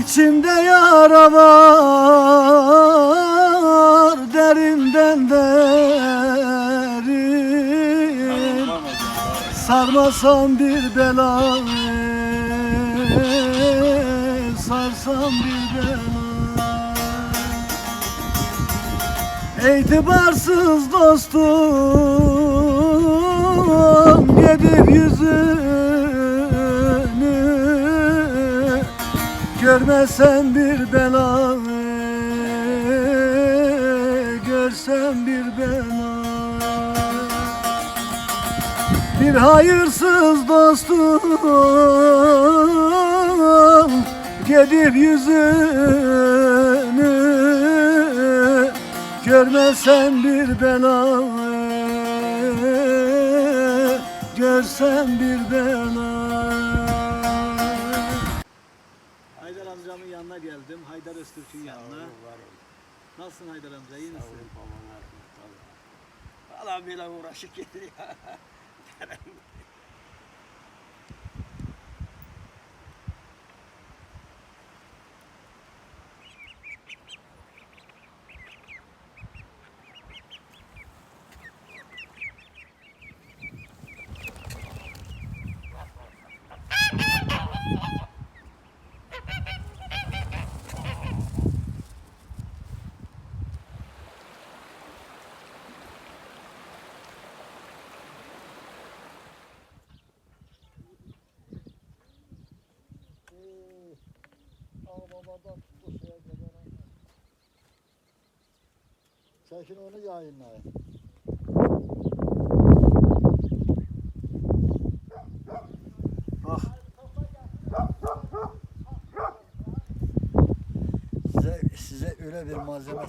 İçimde yara var derinden derin. Sarmasam bir bela Sarsam bir bela İtibarsız dostum Yedir yüzünü Görmesem bir bela Görsem bir bela. Bir hayırsız dostum Gedir yüzünü Görmesen bir bela Görsen bir bela amcamın yanına geldim. Haydar Öztürk'ün yanına. Nasılsın Haydar amca? iyi misin? Valla böyle uğraşıp getiriyor. Ağbabadan tuttu şeye kadar. Çekin onu yayınlayın. Ah. Size, size öyle bir malzeme.